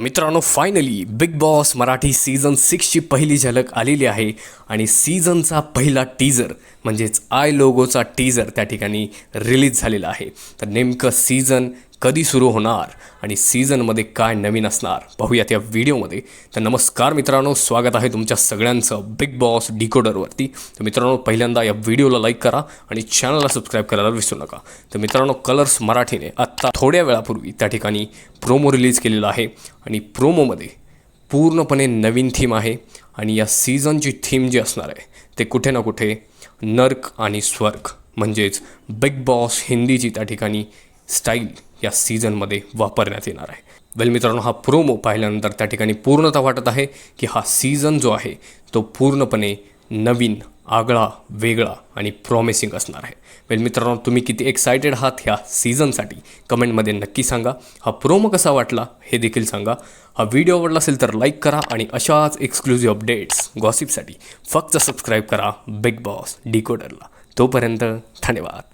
मित्रांनो finally Bigg Boss Marathi season सिक्सची पहिली झलक आलेली आहे. आणि सीझनचा पहिला टीजर म्हणजेच आय लोगोचा टीजर त्या ठिकाणी रिलीज झालेला आहे. तर नेमकं सीझन कधी सुरू होणार आणि सीझनमध्ये काय नवीन असणार पाहूयात या व्हिडिओमध्ये. तर नमस्कार मित्रांनो स्वागत आहे तुमच्या सगळ्यांचं बिग बॉस डिकोडरवरती तर मित्रांनो पहिल्यांदा या व्हिडिओला लाईक करा आणि चॅनलला सबस्क्राईब करायला विसरू नका. तर मित्रांनो कलर्स मराठीने आत्ता थोड्या वेळापूर्वी त्या ठिकाणी प्रोमो रिलीज केलेला आहे आणि प्रोमोमध्ये पूर्णपणे नवीन थीम आहे आणि या सीझनची थीम जी असणार आहे ते कुठे ना कुठे नर्क आणि स्वर्ग म्हणजेच बिग बॉस हिंदीची त्या ठिकाणी स्टाईल या सीझनमध्ये वापरण्यात येणार आहे. वेल मित्रांनो हा प्रोमो पाहिल्यानंतर त्या ठिकाणी पूर्णतः वाटत आहे की हा सीझन जो आहे तो पूर्णपणे नवीन आगळा वेगळा आणि प्रॉमिसिंग असणार आहे. वेल मित्रांनो तुम्ही किती एक्सायटेड आहात ह्या सीझनसाठी कमेंटमध्ये नक्की सांगा. हा प्रोमो कसा वाटला हे देखील सांगा. हा व्हिडिओ आवडला असेल तर लाईक करा आणि अशाच एक्सक्लुझिव्ह अपडेट्स गॉसिपसाठी फक्त सबस्क्राईब करा बिग बॉस डिकोडरला तोपर्यंत धन्यवाद.